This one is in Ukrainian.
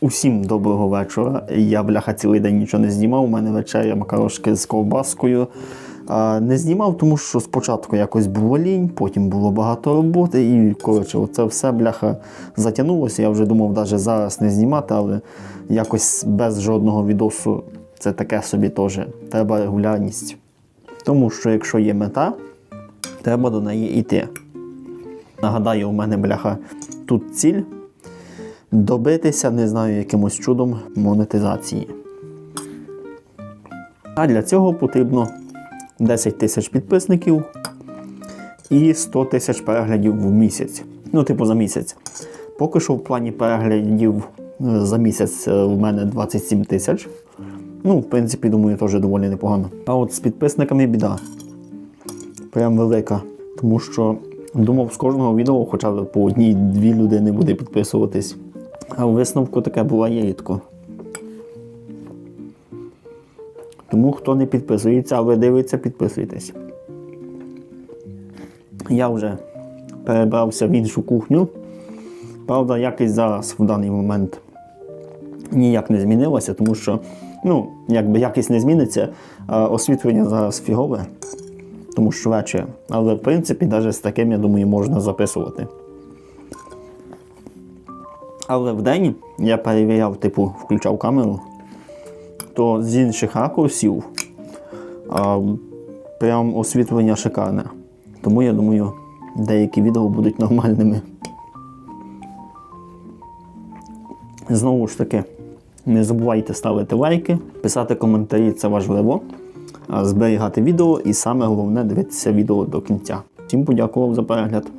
Усім доброго вечора. Я бляха цілий день нічого не знімав. У мене вечеря макарошки з ковбаскою. Не знімав, тому що спочатку якось було лінь, потім було багато роботи, і коротше, це все бляха затягнулося. Я вже думав навіть зараз не знімати, але якось без жодного відосу це таке собі теж. Треба регулярність. Тому що якщо є мета, треба до неї йти. Нагадаю, у мене бляха тут ціль добитися, не знаю, якимось чудом монетизації. А для цього потрібно 10 тисяч підписників і 100 тисяч переглядів в місяць. Ну, типу, за місяць. Поки що в плані переглядів е, за місяць е, в мене 27 тисяч. Ну, в принципі, думаю, теж доволі непогано. А от з підписниками біда. Прям велика. Тому що думав, з кожного відео хоча б по одній-дві людини буде підписуватись. А у висновку таке буває рідко. Тому хто не підписується, а ви дивиться, підписуйтесь. Я вже перебрався в іншу кухню. Правда, якість зараз в даний момент ніяк не змінилася, тому що, ну, якби якість не зміниться, освітлення зараз фігове, тому що вечір. Але в принципі, навіть з таким, я думаю, можна записувати. Але в день я перевіряв, типу, включав камеру, то з інших ракурсів а, прям освітлення шикарне. Тому я думаю, деякі відео будуть нормальними. Знову ж таки, не забувайте ставити лайки, писати коментарі це важливо, зберігати відео і саме головне дивитися відео до кінця. Всім подякував за перегляд.